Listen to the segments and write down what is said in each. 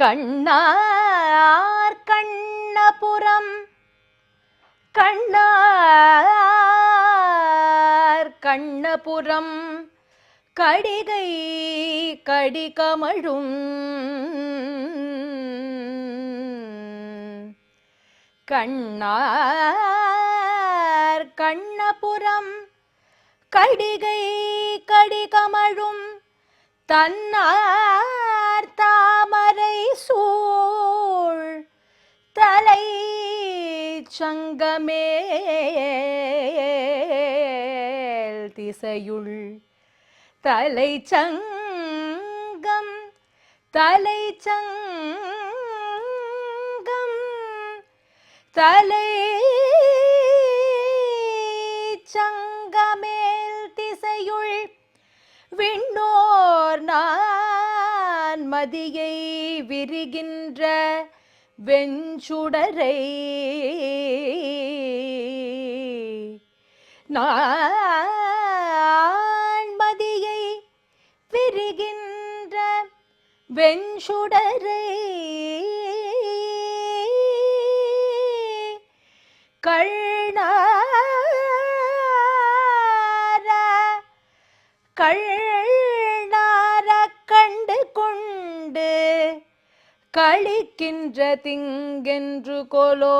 കണ്ണാർ കണ്ണപുറം. കണ്ണാർ കണ്ണപുറം. കടികൈ കടികമഴും. കണ്ണാർ കണ്ണപുരം കടികൈ കടികമഴും. തന്നാർ താ சூழ் தலை சங்கமேல் திசையுள். தலை சங்கம் தலை சங்கம். தலை மதியை விரிகின்ற வெஞ்சுடரை நான் விரிகின்ற வெஞ்சுடரை கள்ளார கள்ளார கண்டு கொண்டு கழிக்கின்ற திங்கென்று கொலோ.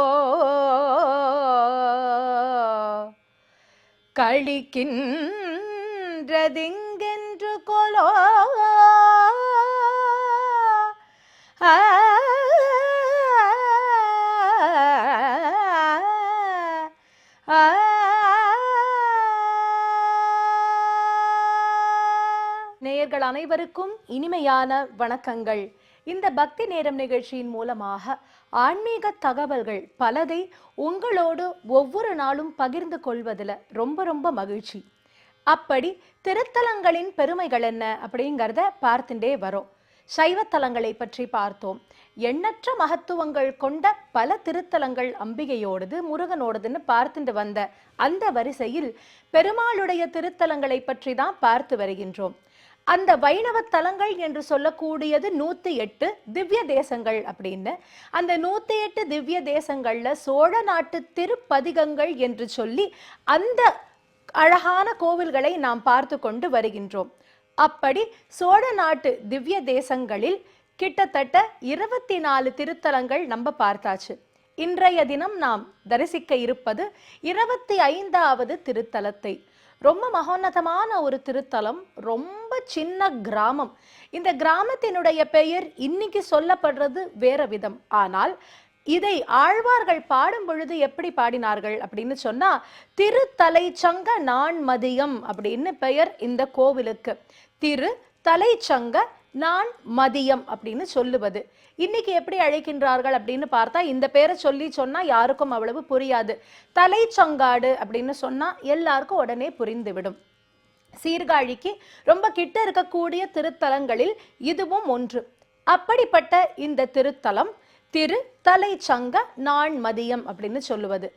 கழிக்கின்ற திங்கென்று கொலோ. நேயர்கள் அனைவருக்கும் இனிமையான வணக்கங்கள். இந்த பக்தி நேரம் நிகழ்ச்சியின் மூலமாக ஆன்மீக தகவல்கள் பலதை உங்களோடு ஒவ்வொரு நாளும் பகிர்ந்து கொள்வதில் ரொம்ப ரொம்ப மகிழ்ச்சி. அப்படி திருத்தலங்களின் பெருமைகள் என்ன அப்படிங்கிறத பார்த்துட்டே வரோம். சைவத்தலங்களை பற்றி பார்த்தோம். எண்ணற்ற மகத்துவங்கள் கொண்ட பல திருத்தலங்கள் அம்பிகையோடது முருகனோடதுன்னு பார்த்துட்டு வந்த அந்த வரிசையில் பெருமாளுடைய திருத்தலங்களை பற்றி தான் பார்த்து வருகின்றோம். அந்த வைணவ தலங்கள் என்று சொல்லக்கூடியது நூற்றி எட்டு திவ்ய தேசங்கள் அப்படின்னு. அந்த நூற்றி எட்டு திவ்ய தேசங்களில் சோழ நாட்டு திருப்பதிகங்கள் என்று சொல்லி அந்த அழகான கோவில்களை நாம் பார்த்து கொண்டு வருகின்றோம். அப்படி சோழ நாட்டு திவ்ய தேசங்களில் கிட்டத்தட்ட இருபத்தி நாலு திருத்தலங்கள் நம்ம பார்த்தாச்சு. இன்றைய தினம் நாம் தரிசிக்க இருப்பது இருபத்தி ஐந்தாவது திருத்தலத்தை. ரொம்ப மகோன்னதமான ஒரு திருத்தலம் ரொம்ப சின்ன கிராமம். இந்த கிராமத்தினுடைய பெயர் இன்னைக்கு சொல்லப்படுறது வேற விதம். ஆனால் இதை ஆழ்வார்கள் பாடும் பொழுது எப்படி பாடினார்கள் அப்படின்னு சொன்னா திருத்தலைச்சங்க நான் மதியம் அப்படின்னு பெயர் இந்த கோவிலுக்கு. திரு தலைச்சங்க நான் மதியம் அப்படின்னு சொல்லுவது. இன்னைக்கு எப்படி அழைக்கின்றார்கள் அப்படின்னு பார்த்தா இந்த பேரை சொல்லி சொன்னால் யாருக்கும் அவ்வளவு புரியாது. தலைச்சங்காடு அப்படின்னு சொன்னால் எல்லாருக்கும் உடனே புரிந்துவிடும். சீர்காழிக்கு ரொம்ப கிட்ட இருக்கக்கூடிய திருத்தலங்களில் இதுவும் ஒன்று. அப்படிப்பட்ட இந்த திருத்தலம் திரு தலைச்சங்க நான் மதியம் அப்படின்னு சொல்லுவது.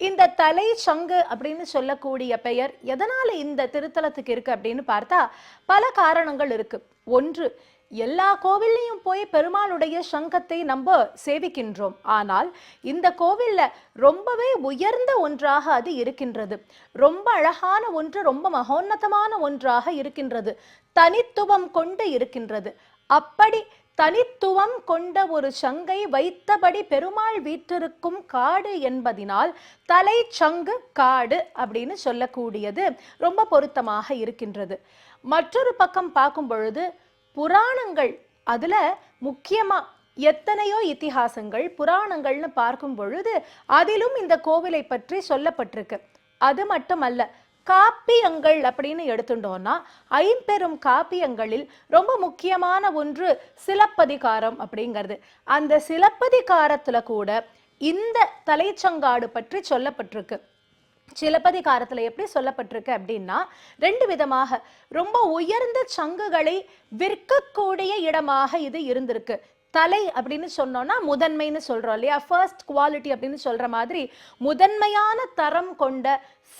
இந்த தலை சங்கு அப்படின்னு சொல்லக்கூடிய பெயர் எதனால் இந்த திருத்தலத்துக்கு இருக்கு அப்படின்னு பார்த்தா பல காரணங்கள் இருக்குது ஒன்று எல்லா கோவில்லையும் போய் பெருமாளுடைய சங்கத்தை நம்ம சேவிக்கின்றோம். ஆனால் இந்த கோவிலில் ரொம்பவே உயர்ந்த ஒன்றாக அது இருக்கின்றது. ரொம்ப அழகான ஒன்று ரொம்ப மகோன்னதமான ஒன்றாக இருக்கின்றது. தனித்துவம் கொண்டு இருக்கின்றது. அப்படி தனித்துவம் கொண்ட ஒரு சங்கை வைத்தபடி பெருமாள் வீற்றிருக்கும் காடு என்பதினால் தலை சங்கு காடு அப்படின்னு சொல்லக்கூடியது ரொம்ப பொருத்தமாக இருக்கின்றது. மற்றொரு பக்கம் பார்க்கும் பொழுது புராணங்கள் அதில் முக்கியமாக எத்தனையோ இத்திஹாசங்கள் புராணங்கள்னு பார்க்கும் பொழுது அதிலும் இந்த கோவிலை பற்றி சொல்லப்பட்டிருக்கு. அது மட்டுமல்ல காப்பியங்கள் அப்படின்னு எடுத்துட்டோம்னா ஐம்பெரும் காப்பியங்களில் ரொம்ப முக்கியமான ஒன்று சிலப்பதிகாரம் அப்படிங்கிறது. அந்த சிலப்பதிகாரத்தில் கூட இந்த தலைச்சங்காடு பற்றி சொல்லப்பட்டிருக்கு. சிலப்பதிகாரத்தில் எப்படி சொல்லப்பட்டிருக்கு அப்படின்னா ரெண்டு விதமாக ரொம்ப உயர்ந்த சங்குகளை விற்கக்கூடிய இடமாக இது இருந்திருக்கு. தலை அப்படின்னு சொன்னோம்னா முதன்மைன்னு சொல்கிறோம் இல்லையா? ஃபர்ஸ்ட் குவாலிட்டி அப்படின்னு சொல்கிற மாதிரி முதன்மையான தரம் கொண்ட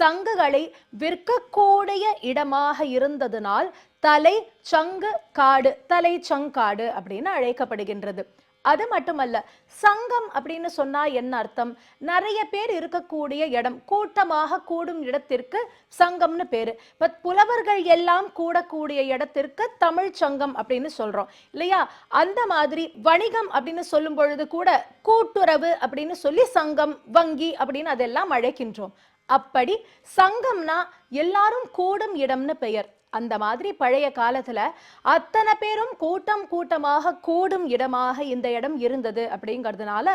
சங்குகளை விற்கக்கூடிய இடமாக இருந்ததுனால் தலை சங்கு காடு தலை சங்காடு அப்படின்னு அழைக்கப்படுகின்றது. அது மட்டுமல்ல சங்கம் அப்படின்னு சொன்னா என்ன அர்த்தம்? நிறைய பேர் இருக்கக்கூடிய இடம் கூட்டமாக கூடும் இடத்திற்கு சங்கம்னு பேரு. பட் புலவர்கள் எல்லாம் கூடக்கூடிய இடத்திற்கு தமிழ் சங்கம் அப்படின்னு சொல்றோம். இல்லையா? அந்த மாதிரி வணிகம் அப்படின்னு சொல்லும் பொழுது கூட கூட்டுறவு அப்படின்னு சொல்லி சங்கம் வங்கி அப்படின்னு அதெல்லாம் அழைக்கின்றோம். அப்படி சங்கம்னா எல்லாரும் கூடும் இடம்னு பெயர். அந்த மாதிரி பழைய காலத்துல அத்தனை பேரும் கூட்டம் கூட்டமாக கூடும் இடமாக இந்த இடம் இருந்தது அப்படிங்கிறதுனால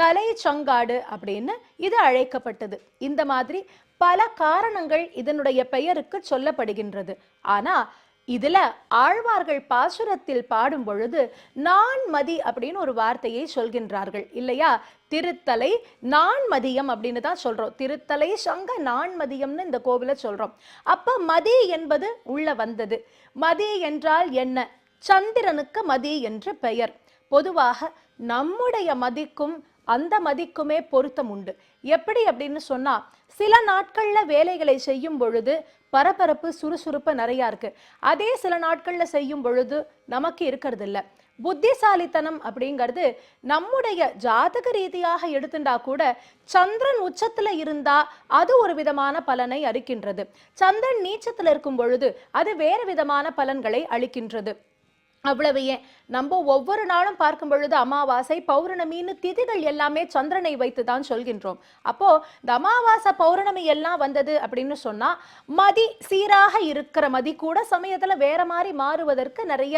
தலை சங்காடு அப்படின்னு இது அழைக்கப்பட்டது. இந்த மாதிரி பல காரணங்கள் இதனுடைய பெயருக்கு சொல்லப்படுகின்றது. ஆனா இதில் ஆழ்வார்கள் பாசுரத்தில் பாடும் பொழுது நான்மதி அப்படின்னு ஒரு வார்த்தையை சொல்கின்றார்கள். இல்லையா? திருத்தலை நான்மதியம் அப்படின்னு தான் சொல்கிறோம் திருத்தலை சங்க நான்மதியம்னு இந்த கோவிலை சொல்கிறோம் அப்போ மதி என்பது உள்ள வந்தது. மதி என்றால் என்ன? சந்திரனுக்கு மதி என்று பெயர். பொதுவாக நம்முடைய மதிக்கும் அந்த மதிக்குமே பொருத்தம் உண்டு. எப்படி அப்படின்னு சொன்னா சில நாட்கள்ல வேலைகளை செய்யும் பொழுது பரபரப்பு சுறுசுறுப்பு நிறையா இருக்கு. அதே சில நாட்கள்ல செய்யும் பொழுது நமக்கு இருக்கிறது இல்லை. புத்திசாலித்தனம் அப்படிங்கிறது நம்முடைய ஜாதக ரீதியாக எடுத்துட்டா கூட சந்திரன் உச்சத்துல இருந்தா அது ஒரு விதமான பலனை அளிக்கின்றது. சந்திரன் நீச்சத்துல இருக்கும் பொழுது அது வேறு விதமான பலன்களை அளிக்கின்றது. அவ்வளவு ஏன்? நம்ம ஒவ்வொரு நாளும் பார்க்கும் பொழுது அமாவாசை பௌர்ணமின்னு திதிகள் எல்லாமே சந்திரனை வைத்து தான் சொல்கின்றோம். அப்போ இந்த அமாவாசை பௌர்ணமி எல்லாம் வந்தது அப்படின்னு சொன்னா மதி சீராக இருக்கிற மதி கூட சமயத்துல வேற மாதிரி மாறுவதற்கு நிறைய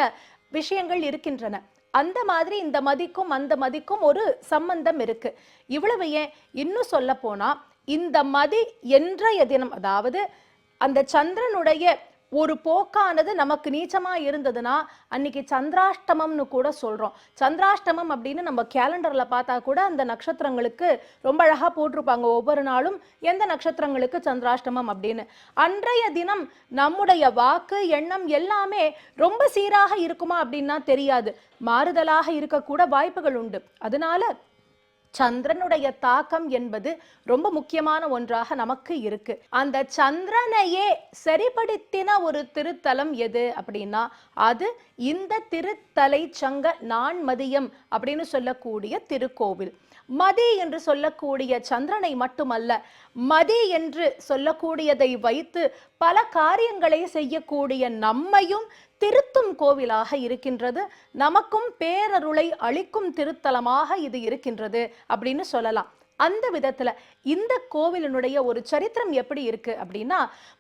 விஷயங்கள் இருக்கின்றன. அந்த மாதிரி இந்த மதிக்கும் அந்த மதிக்கும் ஒரு சம்பந்தம் இருக்கு. இவ்வளவு ஏன்? இன்னும் சொல்ல போனா இந்த மதி என்றைய தினம் அதாவது அந்த சந்திரனுடைய ஒரு போக்கானது நமக்கு நீச்சமா இருந்ததுன்னா அன்னைக்கு சந்திராஷ்டமம்னு கூட சொல்றோம். சந்திராஷ்டமம் அப்படின்னு நம்ம கேலண்டர்ல பார்த்தா கூட அந்த நட்சத்திரங்களுக்கு ரொம்ப அழகா போட்டிருப்பாங்க. ஒவ்வொரு நாளும் எந்த நட்சத்திரங்களுக்கு சந்திராஷ்டமம் அப்படின்னு. அன்றைய தினம் நம்முடைய வாக்கு எண்ணம் எல்லாமே ரொம்ப சீராக இருக்குமா அப்படின்னா தெரியாது. மாறுதலாக இருக்கக்கூட வாய்ப்புகள் உண்டு. அதனால சந்திரனுடைய தாக்கம் என்பது ரொம்ப முக்கியமான ஒன்றாக நமக்கு இருக்கு. அந்த சந்திரனையே சரிப்படுத்தின ஒரு திருத்தலம் எது அப்படின்னா அது இந்த திருத்தலை சங்க நான்மதியம் அப்படின்னு சொல்லக்கூடிய திருக்கோவில். மதி என்று சொல்லக்கூடிய சந்திரனை மட்டுமல்ல மதி என்று சொல்லக்கூடியதை வைத்து பல காரியங்களை செய்யக்கூடிய நம்மையும் திருத்தும் கோவிலாக இருக்கின்றது. நமக்கும் பேரருளை அளிக்கும் திருத்தலமாக இது இருக்கின்றது அப்படின்னு சொல்லலாம். அந்த விதத்துல இந்த கோவிலினுடைய ஒரு சரித்திரம் எப்படி இருக்கு அப்படின்னா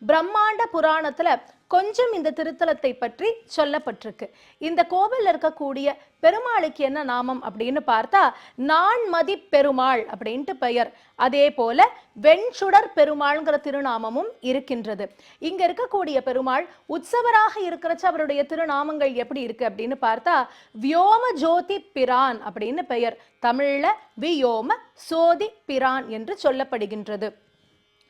பிரம்மாண்ட புராணத்துல கொஞ்சம் இந்த திருத்தலத்தை பற்றி சொல்லப்பட்டிருக்கு. இந்த கோவிலில் இருக்கக்கூடிய பெருமாளுக்கு என்ன நாமம் அப்படின்னு பார்த்தா நான்மதி பெருமாள் அப்படின்ட்டு பெயர். அதே போல வெண்சுடர் பெருமாள்ங்கிற திருநாமமும் இருக்கின்றது. இங்க இருக்கக்கூடிய பெருமாள் உற்சவராக இருக்கிறச்ச அவருடைய திருநாமங்கள் எப்படி இருக்கு அப்படின்னு பார்த்தா வியோம ஜோதி பிரான் அப்படின்னு பெயர். தமிழ்ல வியோம சோதி பிரான் என்று சொல்லப்படுகின்றது.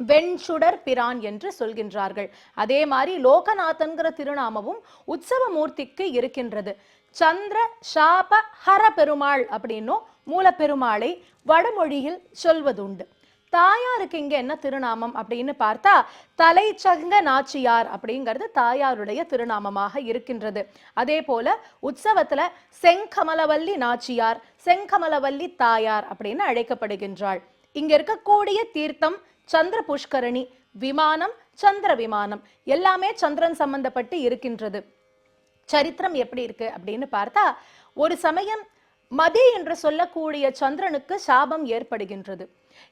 வெண்சுடர் பிரான் என்று சொல்கின்றார்கள். அதே மாதிரி லோகநாதன்கிற திருநாமமும் உற்சவ மூர்த்திக்கு இருக்கின்றது. சந்திர சாப ஹர பெருமாள் அப்படின்னும் மூலப்பெருமாளை வடமொழியில் சொல்வதுண்டு. தாயாருக்கு இங்க என்ன திருநாமம் அப்படின்னு பார்த்தா தலைச்சங்க நாச்சியார் அப்படிங்கிறது தாயாருடைய திருநாமமாக இருக்கின்றது. அதே போல உற்சவத்துல செங்கமலவல்லி நாச்சியார் செங்கமலவல்லி தாயார் அப்படின்னு அழைக்கப்படுகின்றாள். இங்க இருக்கக்கூடிய தீர்த்தம் சந்திர புஷ்கரணி விமானம் சந்திர விமானம். எல்லாமே சந்திரன் சம்பந்தப்பட்டு இருக்கின்றது. சரித்திரம் எப்படி இருக்கு அப்படின்னு பார்த்தா ஒரு சமயம் மதி என்று சொல்லக்கூடிய சந்திரனுக்கு சாபம் ஏற்படுகின்றது.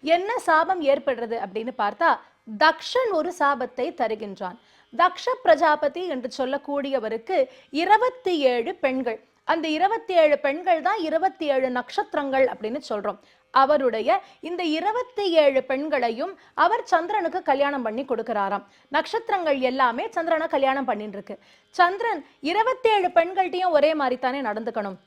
என்ன சாபம் ஏற்படுறது அப்படின்னு பார்த்தா தக்ஷன் ஒரு சாபத்தை தருகின்றான். தக்ஷ பிரஜாபதி என்று சொல்லக்கூடியவருக்கு இருபத்தி ஏழு பெண்கள். அந்த இருபத்தி ஏழு பெண்கள் தான் இருபத்தி ஏழு நட்சத்திரங்கள் அப்படின்னு சொல்றோம். அவருடைய இந்த இருபத்தி ஏழு பெண்களையும் அவர் சந்திரனுக்கு கல்யாணம் பண்ணி கொடுக்கிறாராம். நட்சத்திரங்கள் எல்லாமே சந்திரனை கல்யாணம் பண்ணிட்டு இருக்கு சந்திரன் இருபத்தி ஏழு பெண்கள்கிட்டயும் ஒரே மாதிரி தானே நடந்துக்கணும்.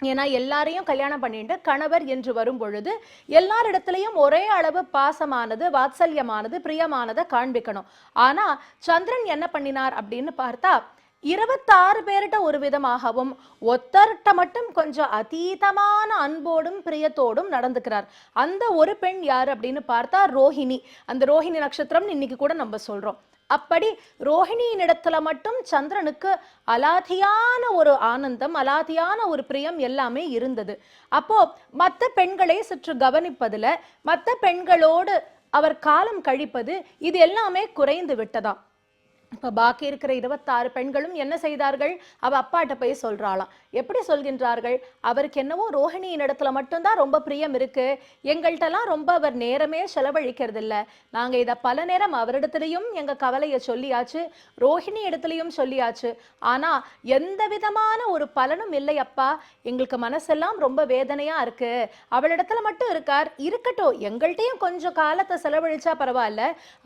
ஏன்னா எல்லாரையும் கல்யாணம் பண்ணிட்டு கணவர் என்று வரும் பொழுது எல்லாரிடத்துலையும் ஒரே அளவு பாசமானது வாத்சல்யமானது பிரியமானதை காண்பிக்கணும். ஆனா சந்திரன் என்ன பண்ணினார் அப்படின்னு பார்த்தா இருபத்தாறு பேர்கிட்ட ஒரு விதமாகவும் ஒத்தர்கிட்ட மட்டும் கொஞ்சம் அதீதமான அன்போடும் பிரியத்தோடும் நடந்துக்கிறார். அந்த ஒரு பெண் யார் அப்படின்னு பார்த்தா ரோஹிணி. அந்த ரோஹிணி நட்சத்திரம் இன்னைக்கு கூட நம்ம சொல்றோம். அப்படி ரோஹிணியின் இடத்துல மட்டும் சந்திரனுக்கு அலாதியான ஒரு ஆனந்தம் அலாதியான ஒரு பிரியம் எல்லாமே இருந்தது. அப்போ மற்ற பெண்களை சற்று கவனிப்பதில் மற்ற பெண்களோடு அவர் காலம் கழிப்பது இது எல்லாமே குறைந்து விட்டதாம். இப்போ பாக்கி இருக்கிற இருபத்தாறு பெண்களும் என்ன செய்தார்கள்? அவ அப்பாட்ட போய் சொல்றாளாம். எப்படி சொல்கின்றார்கள்? அவருக்கு என்னவோ ரோஹிணியின் இடத்துல மட்டும்தான் ரொம்ப பிரியம் இருக்கு. எங்கள்கிட்டலாம் ரொம்ப அவர் நேரமே செலவழிக்கிறது இல்லை நாங்கள் இதை பல நேரம் அவரிடத்துலையும் எங்கள் கவலையை சொல்லியாச்சு ரோஹிணி இடத்துலையும் சொல்லியாச்சு. ஆனால் எந்த விதமான ஒரு பலனும் இல்லை அப்பா. எங்களுக்கு மனசெல்லாம் ரொம்ப வேதனையாக இருக்கு. அவளிடத்துல மட்டும் இருக்கார். இருக்கட்டும் எங்கள்கிட்டயும் கொஞ்சம் காலத்தை செலவழிச்சா பரவாயில்ல.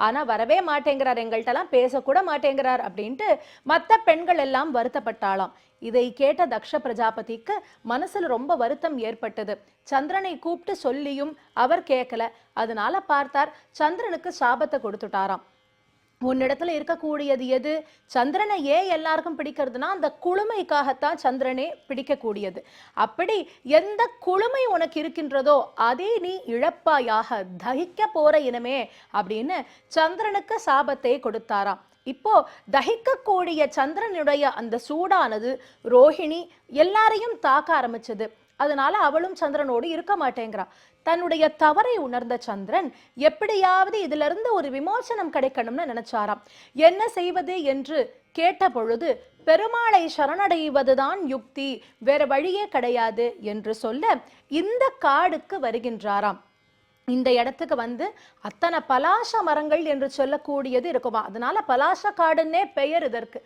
ஆனால் வரவே மாட்டேங்கிறார். எங்கள்கிட்டலாம் பேசக்கூட மாட்டேங்கிறார் அப்படின்ட்டு மத்த பெண்கள் எல்லாம் வருத்தப்பட்டாலாம் இதை கேட்ட தக்ஷ பிரஜாபதிக்கு மனசுல ரொம்ப வருத்தம் ஏற்பட்டது. சந்திரனை கூப்பிட்டு சொல்லியும் அவர் கேட்கல அதனால பார்த்தார் சந்திரனுக்கு சாபத்தை கொடுத்துட்டாராம். உன்னிடத்துல இருக்கக்கூடியது எது? சந்திரனை ஏன் எல்லாருக்கும் பிடிக்கிறதுனா அந்த குளுமைக்காகத்தான் சந்திரனே பிடிக்கக்கூடியது. அப்படி எந்த குளுமை உனக்கு இருக்கின்றதோ அதை நீ இழப்பாயாக தகிக்க போற இனமே அப்படின்னு சந்திரனுக்கு சாபத்தை கொடுத்தாராம். இப்போ தகிக்கக்கூடிய சந்திரனுடைய அந்த சூடானது ரோஹிணி எல்லாரையும் தாக்க ஆரம்பிச்சது. அதனால அவளும் சந்திரனோடு இருக்க மாட்டேங்கிறா. தன்னுடைய தவறை உணர்ந்த சந்திரன் எப்படியாவது இதிலிருந்து ஒரு விமோசனம் கிடைக்கணும்னு நினைச்சாராம். என்ன செய்வது என்று கேட்ட பொழுது பெருமாளை சரணடைவதுதான் யுக்தி வேற வழியே கிடையாது என்று சொல்ல இந்த காடுக்கு வருகின்றாராம். இந்த இடத்துக்கு வந்து அத்தனை பலாச மரங்கள் என்று சொல்லக்கூடியது இருக்குமா? அதனால பலாச காடுன்னே பெயர் இதற்கு.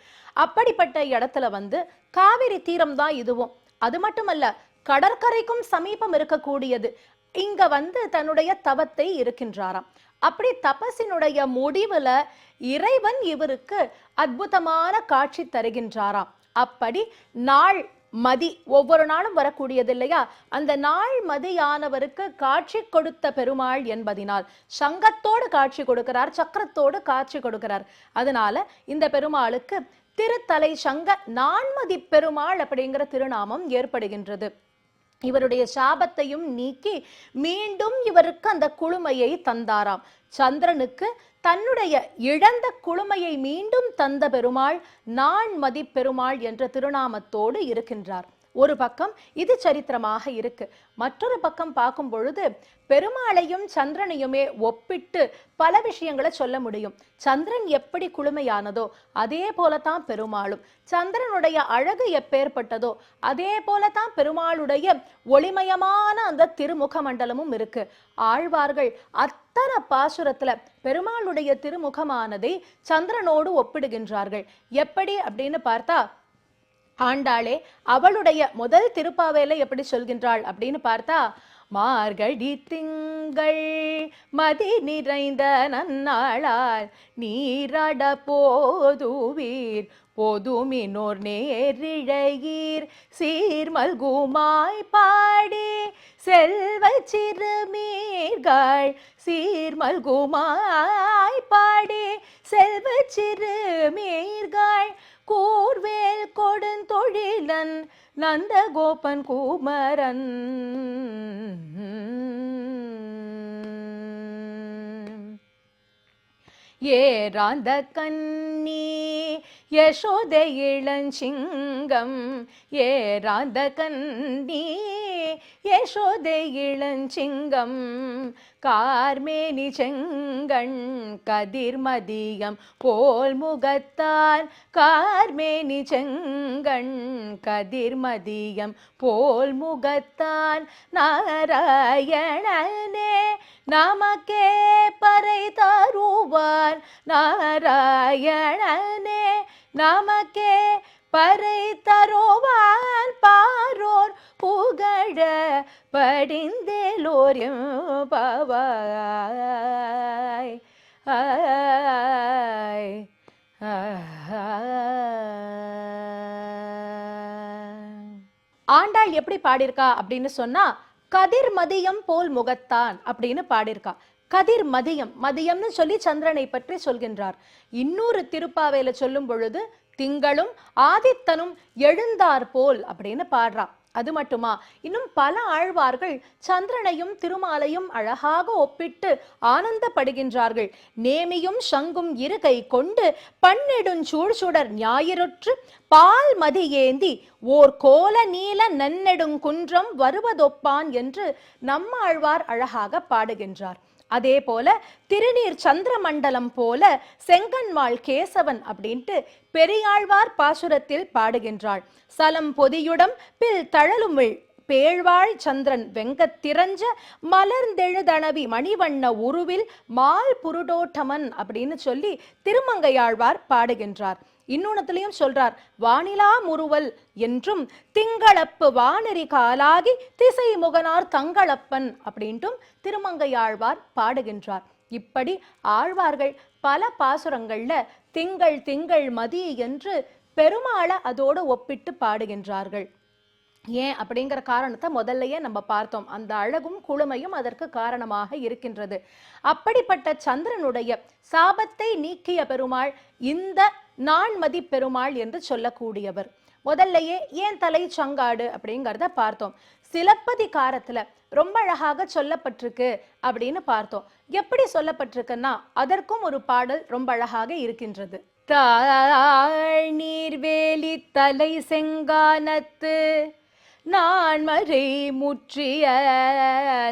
அப்படிப்பட்ட இடத்துல வந்து காவிரி தீரம் தான் இதுவும். அது மட்டுமல்ல கடற்கரைக்கும் சமீபம் இருக்கக்கூடியது. இங்க வந்து தன்னுடைய தவத்தை இருக்கின்றாராம். அப்படி தபசினுடைய முடிவுல இறைவன் இவருக்கு அற்புதமான காட்சி தருகின்றாராம். அப்படி நாள் மதி ஒவ்வொரு நாளும் வரக்கூடியது இல்லையா? அந்த நாள் மதியானவருக்கு காட்சி கொடுத்த பெருமாள் என்பதினால் சங்கத்தோடு காட்சி கொடுக்கிறார் சக்கரத்தோடு காட்சி கொடுக்கிறார். அதனால இந்த பெருமாளுக்கு திருத்தலை சங்க நான்மதி பெருமாள் அப்படிங்கிற திருநாமம் ஏற்படுகின்றது. இவருடைய சாபத்தையும் நீக்கி மீண்டும் இவருக்கு அந்த குழுமையை தந்தாராம். சந்திரனுக்கு தன்னுடைய இழந்த குழுமையை மீண்டும் தந்த பெருமாள் நான் மதி பெருமாள் என்ற திருநாமத்தோடு இருக்கின்றார். ஒரு பக்கம் இது சரித்திரமாக இருக்கு. மற்றொரு பக்கம் பார்க்கும் பொழுது பெருமாளையும் சந்திரனையுமே ஒப்பிட்டு பல விஷயங்களை சொல்ல முடியும். சந்திரன் எப்படி குளுமையானதோ அதே போலத்தான் பெருமாளும். சந்திரனுடைய அழகு எப்பேற்பட்டதோ அதே போலத்தான் பெருமாளுடைய ஒளிமயமான அந்த திருமுக மண்டலமும் இருக்கு. ஆழ்வார்கள் அத்தனை பாசுரத்துல பெருமாளுடைய திருமுகமானதை சந்திரனோடு ஒப்பிடுகின்றார்கள். எப்படி அப்படின்னு பார்த்தா ஆண்டாளே அவளுடைய முதல் திருப்பாவையில எப்படி சொல்கின்றாள் அப்படின்னு பார்த்தா மார்கழி திங்கள் மதி நிறைந்த நன்னாளால் நீராட போதுவீர். போதுமினோர் நேரிழையீர். சீர்மல்குமாய் பாடி செல்வ சிறுமீர்கள். சீர்மல்குமாய் பாடி நந்தகோபன் குமரன். ஏராந்த கண்ணி யசோதை இளஞ்சிங்கம். ஏராந்த கண்ணி யசோதை இளஞ்சிங்கம். கார்மேனி செங்கண் கதிர்மதியம் போல் முகத்தால் கார்மேனி செங்கண் கதிர்மதியம் போல் முகத்தால் நாராயணனே நமக்கே பறை தருவார். நாராயணனே நமக்கே பறை தரோவான் பாரோர் புகழ படிந்தேலோர் பவாய் ஆய். ஆண்டாள் எப்படி பாடியிருக்கா அப்படின்னு சொன்னா கதிர் மதியம் போல் முகத்தான் அப்படின்னு பாடியிருக்கா. கதிர் மதியம் மதியம்னு சொல்லி சந்திரனை பற்றி சொல்கின்றார். இன்னொரு திருப்பாவையில சொல்லும் பொழுது திங்களும் ஆதித்தனும் எழுந்தார் போல் அப்படின்னு பாடுறா அது மட்டுமா? இன்னும் பல ஆழ்வார்கள் சந்திரனையும் திருமாலையும் அழகாக ஒப்பிட்டு ஆனந்தப்படுகின்றார்கள். நேமியும் சங்கும் இருகை கொண்டு பன்னெடுஞ்சூழ் சுடர் ஞாயிறுற்று பால் மதி ஏந்தி ஓர் கோல நீல நன்னெடுங்குன்றம் வருவதொப்பான் என்று நம்மாழ்வார் அழகாக பாடுகின்றார். அதே போல திருநீர் சந்திரமண்டலம் போல செங்கன்மாள் கேசவன் அப்படின்ட்டு பெரியாழ்வார் பாசுரத்தில் பாடுகின்றாள். சலம் பொதியுடம் பில் தழலுமிழ் பேழ்வாழ் சந்திரன் வெங்கத்திரஞ்ச மலர்ந்தெழுதணவி மணிவண்ண உருவில் மால் புருடோட்டமன் அப்படின்னு சொல்லி திருமங்கையாழ்வார் பாடுகின்றார். இன்னொன்னத்திலையும் சொல்றார் வானிலா முறுவல் என்றும் திங்களப்பு வானெறி காலாகி திசை முகனார் தங்களப்பன் அப்படின்ட்டும் திருமங்கையாழ்வார் பாடுகின்றார். இப்படி ஆழ்வார்கள் பல பாசுரங்கள்ல திங்கள் திங்கள் மதி என்று பெருமாளை அதோடு ஒப்பிட்டு பாடுகின்றார்கள். ஏன் அப்படிங்கிற காரணத்தை முதல்லயே நம்ம பார்த்தோம். அந்த அழகும் குளுமையும் அதற்கு காரணமாக இருக்கின்றது. அப்படிப்பட்ட சந்திரனுடைய சாபத்தை நீக்கிய பெருமாள் இந்த நான்மதி பெருமாள் என்று சொல்லக்கூடியவர். முதல்லயே ஏன் தலை சங்காடு அப்படிங்கிறத பார்த்தோம். சிலப்பதிகாரத்துல ரொம்ப அழகாக சொல்லப்பட்டிருக்கு அப்படின்னு பார்த்தோம். எப்படி சொல்லப்பட்டிருக்குன்னா அதற்கும் ஒரு பாடல் ரொம்ப அழகாக இருக்கின்றது. தாழ் நீர்வேலி தலை செங்கானத்து நான் மறை முற்றிய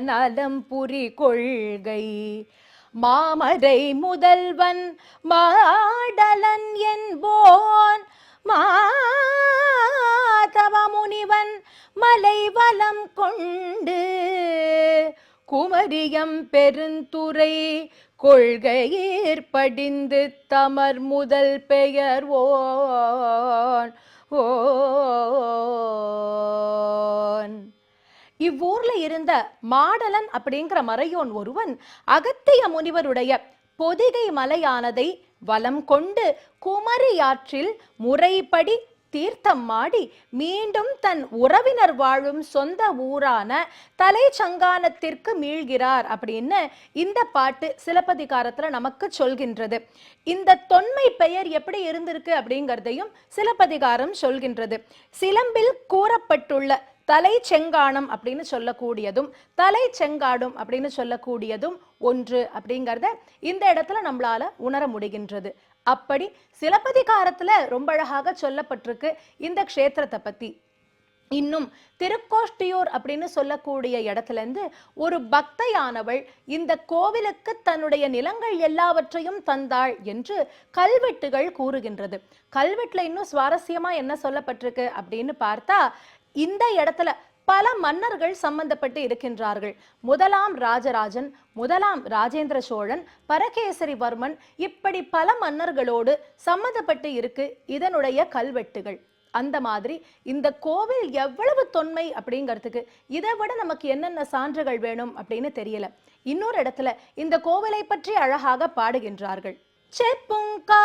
நலம்புரி கொள்கை மாமரை முதல்வன் மாடலன் என்போன். மாதவ முனிவன் மலை வலம் கொண்டு குமரியம் பெருந்துரை கொள்கையீர் படிந்து தமர் முதல் பெயர் ஓன். ஓன். இவ்வூர்ல இருந்த மாடலன் அப்படிங்கிற மறையோன் ஒருவன் அகத்திய முனிவருடைய பொதிகை மலையானதை வலம் கொண்டு குமரியாற்றில் முறைப்படி தீர்த்தம் மாடி மீண்டும் தன் உறவினர் வாழும் சொந்த ஊரான தலைச்சங்கானத்திற்கு மீள்கிறார் அப்படின்னு இந்த பாட்டு சிலப்பதிகாரத்தில் நமக்கு சொல்கின்றது. இந்த தொன்மை பெயர் எப்படி இருந்திருக்கு அப்படிங்கிறதையும் சிலப்பதிகாரம் சொல்கின்றது. சிலம்பில் கூறப்பட்டுள்ள தலை செங்கானம் அப்படின்னு சொல்லக்கூடியதும் தலை செங்காடும் அப்படின்னு சொல்லக்கூடியதும் ஒன்று அப்படிங்கிறத இந்த இடத்துல நம்மளால உணர முடிகின்றது. அப்படி சிலப்பதிகாரத்துல ரொம்ப அழகாக சொல்லப்பட்டிருக்கு இந்த க்ஷேத்திரத்தை பத்தி. இன்னும் திருக்கோஷ்டியூர் அப்படின்னு சொல்லக்கூடிய இடத்துல இருந்து ஒரு பக்தையானவள் இந்த கோவிலுக்கு தன்னுடைய நிலங்கள் எல்லாவற்றையும் தந்தாள் என்று கல்வெட்டுகள் கூறுகின்றது. கல்வெட்டுல இன்னும் சுவாரஸ்யமா என்ன சொல்லப்பட்டிருக்கு அப்படின்னு பார்த்தா இந்த இடத்துல பல மன்னர்கள் சம்பந்தப்பட்டு இருக்கின்றார்கள். முதலாம் ராஜராஜன் முதலாம் ராஜேந்திர சோழன் பரகேசரிவர்மன் இப்படி பல மன்னர்களோடு சம்பந்தப்பட்டு இருக்கு இதனுடைய கல்வெட்டுகள். அந்த மாதிரி இந்த கோவில் எவ்வளவு தொன்மை அப்படிங்கிறதுக்கு இதை விட நமக்கு என்னென்ன சான்றுகள் வேணும் அப்படின்னு தெரியல. இன்னொரு இடத்துல இந்த கோவிலை பற்றி அழகாக பாடுகின்றார்கள். செப்புங்காலாதவனும்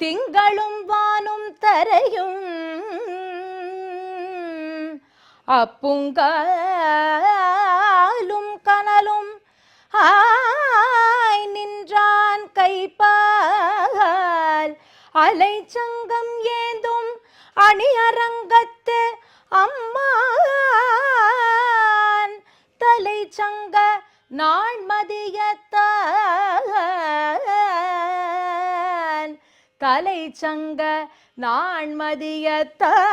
திங்களும் வானும் தரையும் அப்புங்காலும் கனலும் ஆய் நின்றான் கைப்பால். அலை சங்கம் ஏந்தும் அணியரங்கத்து அம்மான். தலை தலைச்சங்க நான்மதியத்தான் தலைச்சங்க நான்மதியத்தான்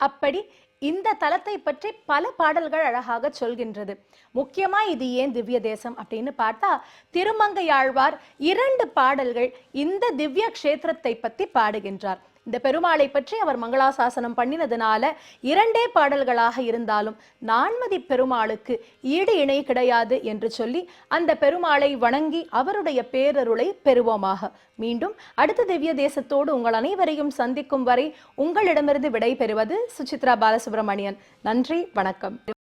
அப்படி இந்த தலத்தை பற்றி பல பாடல்கள் அழகாக சொல்கின்றது. முக்கியமா இது ஏன் திவ்ய தேசம் அப்படின்னு பார்த்தா திருமங்கையாழ்வார் இரண்டு பாடல்கள் இந்த திவ்ய க்ஷேத்திரத்தை பற்றி பாடுகின்றார். இந்த பெருமாளை பற்றி அவர் மங்களாசாசனம் பண்ணினதுனால இரண்டே பாடல்களாக இருந்தாலும் நான்மதி பெருமாளுக்கு ஈடு இணை கிடையாது என்று சொல்லி அந்த பெருமாளை வணங்கி அவருடைய பேரருளை பெறுவோமாக. மீண்டும் அடுத்த திவ்ய தேசத்தோடு உங்கள் அனைவரையும் சந்திக்கும் வரை உங்களிடமிருந்து விடை பெறுவது சுசித்ரா பாலசுப்ரமணியன். நன்றி வணக்கம்.